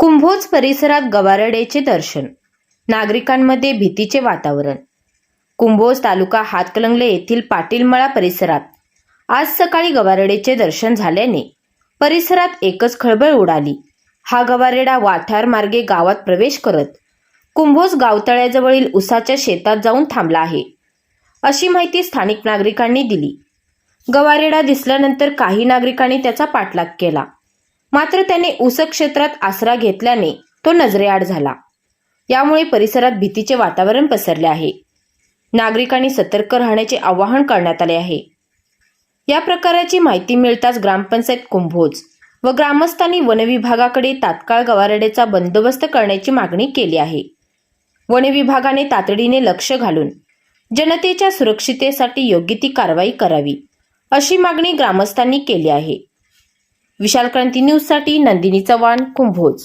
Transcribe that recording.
कुंभोज परिसरात गवारडेचे दर्शन नागरिकांमध्ये भीतीचे वातावरण. कुंभोज तालुका हातकलंगले येथील पाटीलमळा परिसरात आज सकाळी गवारडेचे दर्शन झाल्याने परिसरात एकच खळबळ उडाली. हा गवारेडा वाठार मार्गे गावात प्रवेश करत कुंभोज गावतळ्याजवळील उसाच्या शेतात जाऊन थांबला आहे अशी माहिती स्थानिक नागरिकांनी दिली. गवारेडा दिसल्यानंतर काही नागरिकांनी त्याचा पाठलाग केला. मात्र त्याने ऊस क्षेत्रात आसरा घेतल्याने तो नजरेआड झाला. यामुळे परिसरात भीतीचे वातावरण पसरले आहे. नागरिकांनी सतर्क राहण्याचे आवाहन करण्यात आले आहे. या प्रकाराची माहिती मिळताच ग्रामपंचायत कुंभोज व ग्रामस्थांनी वनविभागाकडे तात्काळ गवारडेचा बंदोबस्त करण्याची मागणी केली आहे. वनविभागाने तातडीने लक्ष घालून जनतेच्या सुरक्षितेसाठी योग्य ती कारवाई करावी अशी मागणी ग्रामस्थांनी केली आहे. विशाल क्रांती न्यूजसाठी नंदिनी चव्हाण कुंभोज.